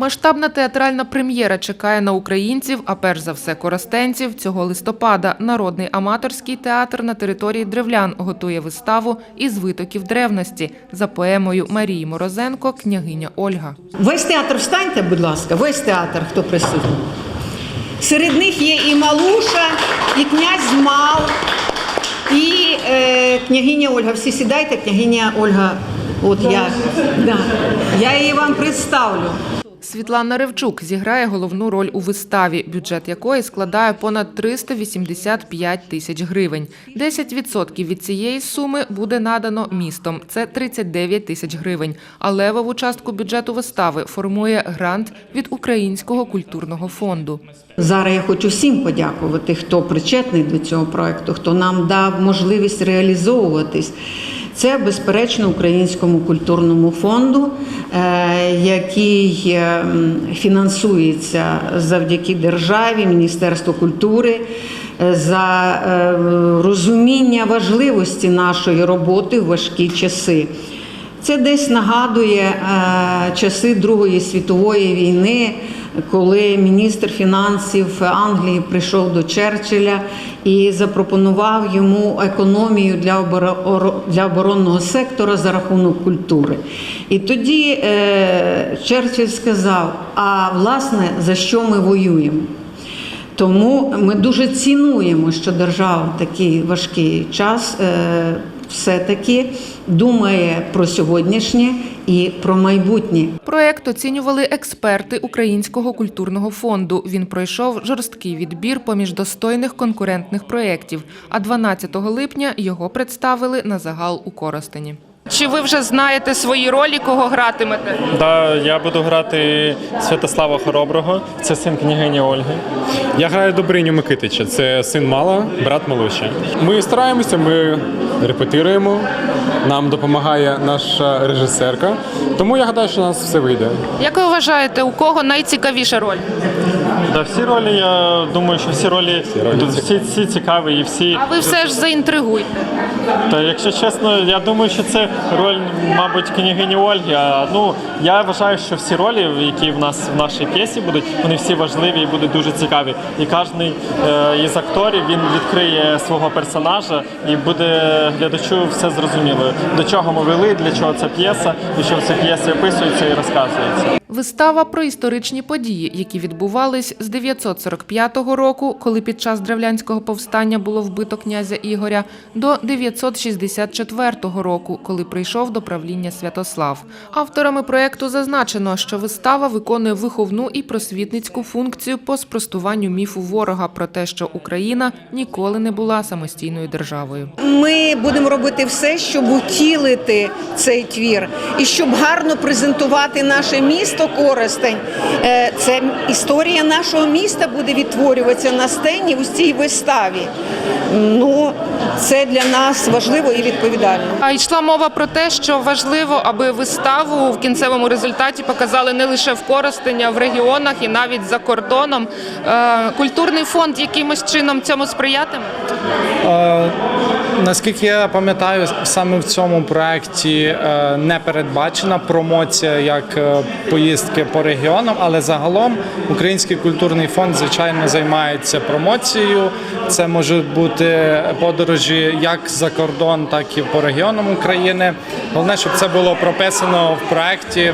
Масштабна театральна прем'єра чекає на українців, а перш за все коростенців. Цього листопада народний аматорський театр на території древлян готує виставу із витоків древності за поемою Марії Морозенко Княгиня Ольга. Весь театр встаньте, будь ласка, весь театр, хто присутній. Серед них є і Малуша, і князь Мал, і е, княгиня Ольга. Всі сідайте, княгиня Ольга. От я, да, я її вам представлю. Світлана Ревчук зіграє головну роль у виставі, бюджет якої складає понад 385 тисяч гривень. 10% від цієї суми буде надано містом. Це 39 тисяч гривень. А левову частку бюджету вистави формує грант від Українського культурного фонду. Зараз я хочу всім подякувати, хто причетний до цього проекту, хто нам дав можливість реалізовуватись. Це, безперечно, Українському культурному фонду, е, який е, фінансується завдяки державі, Міністерству культури. е, За розуміння важливості нашої роботи в важкі часи. Це десь нагадує часи Другої світової війни, коли міністр фінансів Англії прийшов до Черчилля і запропонував йому економію для оборо- для оборонного сектора за рахунок культури. І тоді е, Черчилль сказав: а власне за що ми воюємо? Тому ми дуже цінуємо, що держава в такий важкий час е, все-таки думає про сьогоднішнє і про майбутнє. Проект оцінювали експерти Українського культурного фонду. Він пройшов жорсткий відбір поміж достойних конкурентних проєктів. А 12 липня його представили на загал у Коростені. Чи ви вже знаєте свої ролі, кого гратимете? Да, я буду грати Святослава Хороброго, це син княгині Ольги. Я граю Добриню Микитича, це син Мала, брат Малуші. Ми стараємося, ми репетируємо. Нам допомагає наша режисерка. Тому я гадаю, що у нас все вийде. Як ви вважаєте, у кого найцікавіша роль? Да, всі ролі, я думаю, що всі ролі, ролі всі, всі цікаві і всі. А ви все ж заінтригуйте. Та якщо чесно, я думаю, що це роль, мабуть, княгині Ольги. А ну я вважаю, що всі ролі, які в нас в нашій п'єсі будуть, вони всі важливі і будуть дуже цікаві. І кожен е, із акторів він відкриє свого персонажа і буде глядачу все зрозуміло. До чого ми вели, для чого ця п'єса, і що в цій п'єсі описується і розказується. Вистава про історичні події, які відбувались з 945 року, коли під час древлянського повстання було вбито князя Ігоря, до 964 року, коли прийшов до правління Святослав. Авторами проекту зазначено, що вистава виконує виховну і просвітницьку функцію по спростуванню міфу ворога про те, що Україна ніколи не була самостійною державою. Ми будемо робити все, щоб утілити цей твір і щоб гарно презентувати наше місто Коростень. Це історія нашого міста буде відтворюватися на сцені у цій виставі. Ну, це для нас важливо і відповідально. А йшла мова про те, що важливо, аби виставу в кінцевому результаті показали не лише в Коростені, а в регіонах і навіть за кордоном. Е, Культурний фонд якимось чином цьому сприятиме? Е, Наскільки я пам'ятаю, саме в цьому проєкті е, не передбачена промоція як поїздки по регіонам, але загалом Український культурний фонд звичайно займається промоцією. Це можуть бути подорожі як за кордон, так і по регіонам України. Головне, щоб це було прописано в проєкті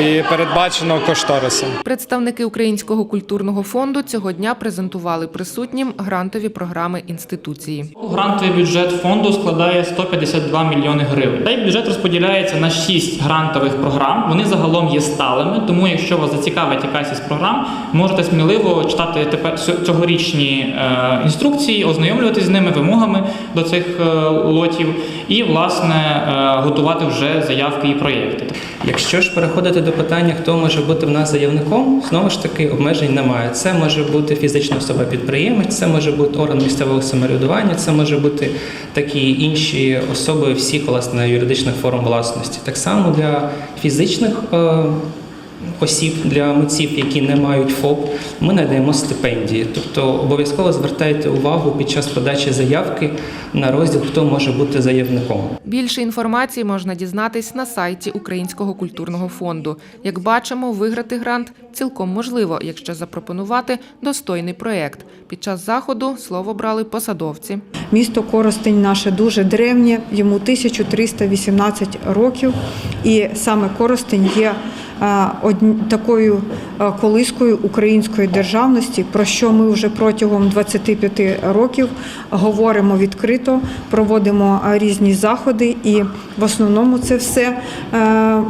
і передбачено кошторисом. Представники Українського культурного фонду цього дня презентували присутнім грантові програми інституції. Грантовий бюджет фонду складає 152 мільйони гривень. Цей бюджет розподіляється на 6 грантових програм. Вони загалом є сталими, тому якщо вас зацікавить якась із програм, можете сміливо читати тепер цьогорічні е, інструкції, ознайомлюватись з ними, вимогами до цих е, лотів, і власне е, готувати вже заявки і проєкти. Якщо ж переходити до питання, хто може бути в нас заявником, знову ж таки обмежень немає. Це може бути фізична особа підприємець, це може бути орган місцевого самоврядування, це може бути такі інші особи всіх власне юридичних форм власності. Так само для фізичних е, осіб для митців, які не мають ФОП, ми надаємо стипендії. Тобто обов'язково звертайте увагу під час подачі заявки на розділ, хто може бути заявником. Більше інформації можна дізнатись на сайті Українського культурного фонду. Як бачимо, виграти грант цілком можливо, якщо запропонувати достойний проєкт. Під час заходу слово брали посадовці. Місто Коростень наше дуже древнє, йому 1318 років, і саме Коростень є такою е, колискою української державності, про що ми вже протягом 25 років говоримо відкрито, проводимо е, різні заходи, і в основному це все е,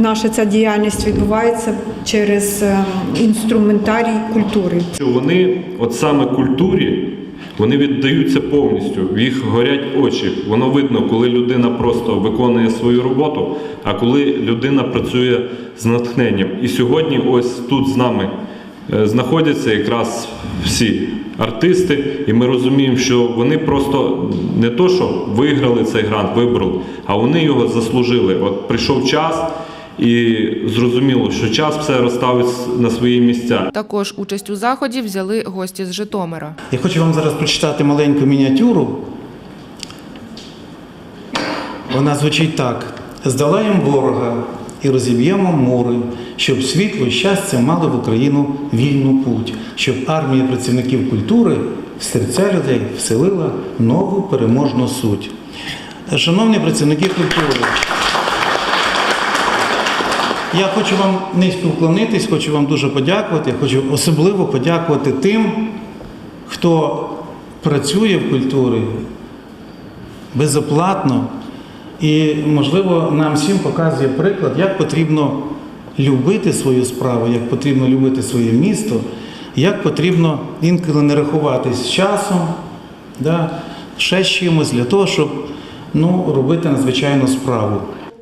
наша ця діяльність відбувається через е, інструментарій культури. вони, от саме культурі, вони віддаються повністю, в їх горять очі. Воно видно, коли людина просто виконує свою роботу, а коли людина працює з натхненням. І сьогодні, ось тут з нами е, знаходяться якраз всі артисти, і ми розуміємо, що вони просто не то, що виграли цей грант, вибрали, а вони його заслужили. От прийшов час. І зрозуміло, що час все розставить на свої місця. Також участь у заході взяли гості з Житомира. Я хочу вам зараз прочитати маленьку мініатюру. Вона звучить так: здолаємо ворога і розіб'ємо мури, щоб світло і щастя мали в Україну вільну путь, щоб армія працівників культури в серця людей вселила нову переможну суть. Шановні працівники культури, я хочу вам низько вклонитись, хочу вам дуже подякувати. Хочу особливо подякувати тим, хто працює в культурі безоплатно і, можливо, нам всім показує приклад, як потрібно любити свою справу, як потрібно любити своє місто, як потрібно інколи не рахуватись з часом, да, ще чимось для того, щоб ну, робити надзвичайну справу.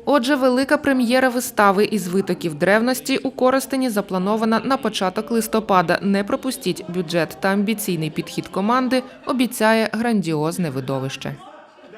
Отже, велика прем'єра вистави із витоків древності у Коростені запланована на початок листопада. Не пропустіть бюджет та амбіційний підхід команди обіцяє грандіозне видовище.